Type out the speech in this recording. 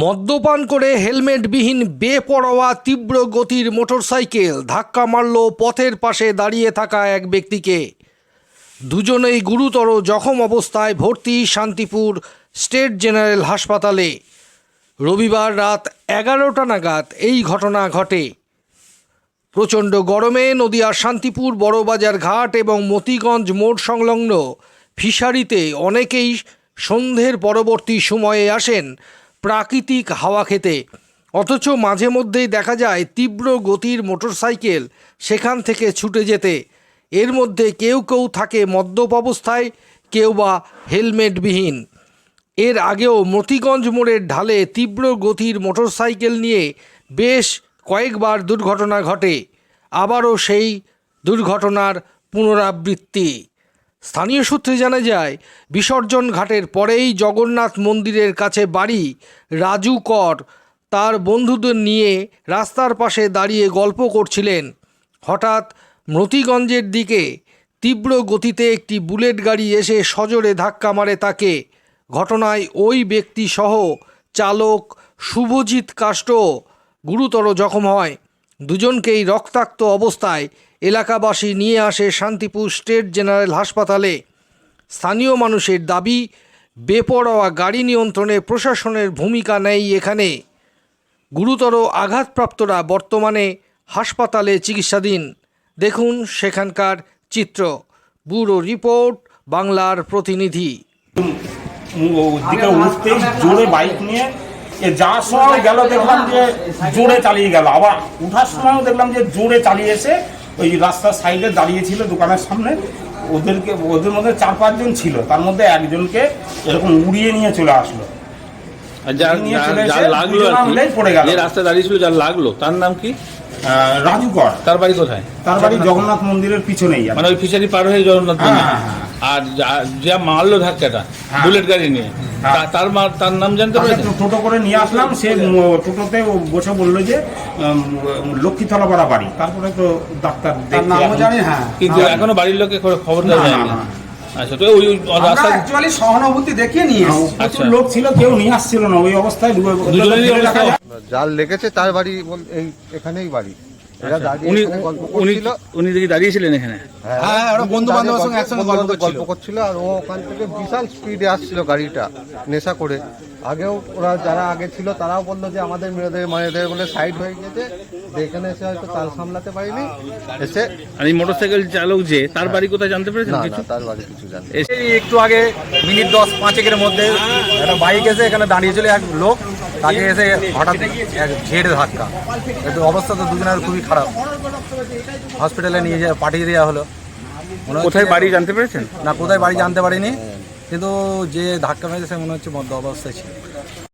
মদ্যপান করে হেলমেটবিহীন বেপরোয়া তীব্র গতির মোটরসাইকেল ধাক্কা মারল পথের পাশে দাঁড়িয়ে থাকা এক ব্যক্তিকে। দুজনেই গুরুতর জখম অবস্থায় ভর্তি শান্তিপুর স্টেট জেনারেল হাসপাতালে। রবিবার রাত এগারোটা নাগাদ এই ঘটনা ঘটে। প্রচণ্ড গরমে নদিয়ার শান্তিপুর বড়বাজার ঘাট এবং মতিগঞ্জ মোড় সংলগ্ন ফিশারিতে অনেকেই সন্ধ্যের পরবর্তী সময়ে আসেন। প্রাকৃতিক হাওয়া খেতে। অথচ মাঝে মধ্যেই দেখা যায় তীব্র গতির মোটরসাইকেল সেখান থেকে ছুটে যেতে। এর মধ্যে কেউ কেউ থাকে মদ্যপ অবস্থায়, কেউ বা হেলমেটবিহীন। এর আগেও মতিগঞ্জ মোড়ের ঢালে তীব্র গতির মোটরসাইকেল নিয়ে বেশ কয়েকবার দুর্ঘটনা ঘটে। আবারও সেই দুর্ঘটনার পুনরাবৃত্তি। স্থানীয় সূত্রে জানা যায়, বিসর্জন ঘাটের পরেই জগন্নাথ মন্দিরের কাছে বাড়ি রাজু কর, তার বন্ধুদের নিয়ে রাস্তার পাশে দাঁড়িয়ে গল্প করছিলেন। হঠাৎ মতিগঞ্জের দিকে তীব্র গতিতে একটি বুলেট গাড়ি এসে সজোরে ধাক্কা মারে তাকে। ঘটনায় ওই ব্যক্তি সহ চালক শুভজিৎ কাষ্ট গুরুতর জখম হয়। দুজনকেই রক্তাক্ত অবস্থায় এলাকাবাসী নিয়ে আসে শান্তিপুর স্টেট জেনারেল হাসপাতালে। স্থানীয় মানুষের দাবি, বেপরোয়া গাড়ি নিয়ন্ত্রণে প্রশাসনের ভূমিকা নেই এখানে। গুরুতর আঘাতপ্রাপ্তরা বর্তমানে হাসপাতালে চিকিৎসাধীন। দেখুন সেখানকার চিত্র। ব্যুরো রিপোর্ট, বাংলার প্রতিনিধি। জোরে বাইক নিয়ে যাওয়ার সময় গেল দেখলাম যে জোরে চালিয়ে গেল। আবার উঠার সময়ও দেখলাম যে জোরে চালিয়ে এসে ওই রাস্তার সাইডে দাঁড়িয়েছিল দোকানের সামনে। ওদেরকে ওদের মধ্যে চার পাঁচজন ছিল তার মধ্যে একজনকে এরকম উড়িয়ে নিয়ে চলে আসলো। তার নাম কি? আহ, রাজু কর। তার বাড়ি কোথায়? তার বাড়ি জগন্নাথ মন্দিরের পিছনেই মানে ওই ফিশারি পার হয়ে জগন্নাথ হ্যাঁ। হ্যাঁ, হ্যাঁ। আর যা- মারলো ধাক্কাটা। বুলেট গাড়ি নিয়ে। তার তার নাম জানতে টোটো করে নিয়ে আসলাম সে টোটোতে ও বসে বলল যে লক্ষ্মীতলা পাড়া বাড়ি। তারপরে তো ডাক্তার নামও জানি, হ্যাঁ। কিন্তু এখনও বাড়ির লোকে খবর- না, আচ্ছা তো ওই ওই রাস্তা অ্যাকচুয়ালি সহানুভূতি দেখিয়ে নিয়ে হ্যাঁ, প্রচুর আচ্ছা। লোক ছিল কেউ নিয়ে আসছিল না। ওই অবস্থায়। যার লেগেছে তার বাড়ি এই এখানেই বাড়ি। উনি উনি উনি দেখি দাঁড়িয়েছিলেন এখানে। হ্যাঁ, ওরা বন্ধু বান্ধবের সঙ্গে একসঙ্গে গল্প- গল্প করছিল। গল্প করছিল আর ও ওখান থেকে বিশাল স্পিডে আসছিল গাড়িটা নেশা করে। আগেও ওরা যারা আগে ছিল তারাও বলল যে আমাদের মেয়েদের মায়েদের বলে সাইড হয়ে গেছে এখানে এসে হয়তো তাল সামলাতে পারিনি। এসে আর এই মোটরসাইকেল চালক যে তার বাড়ি কোথায় জানতে পেরেছেন না কিছু? না তার বাড়ি কিছু জানি এসে এই একটু আগে মিনিট দশ পাঁচেকের মধ্যে একটা বাইক এসে এখানে দাঁড়িয়েছিল এক লোক। তাকে এসে হঠাৎ এক ঝেড়ে ধাক্কা। কিন্তু অবস্থা তো দুজনের খুবই খারাপ। হসপিটালে নিয়ে যায় পাঠিয়ে দেওয়া হলো। মনে হচ্ছে কোথায় বাড়ি জানতে পেরেছেন? না কোথায় বাড়ি জানতে পারিনি। কিন্তু যে ধাক্কা মেরেছে মনে হচ্ছে মধ্য অবস্থায় ছিল।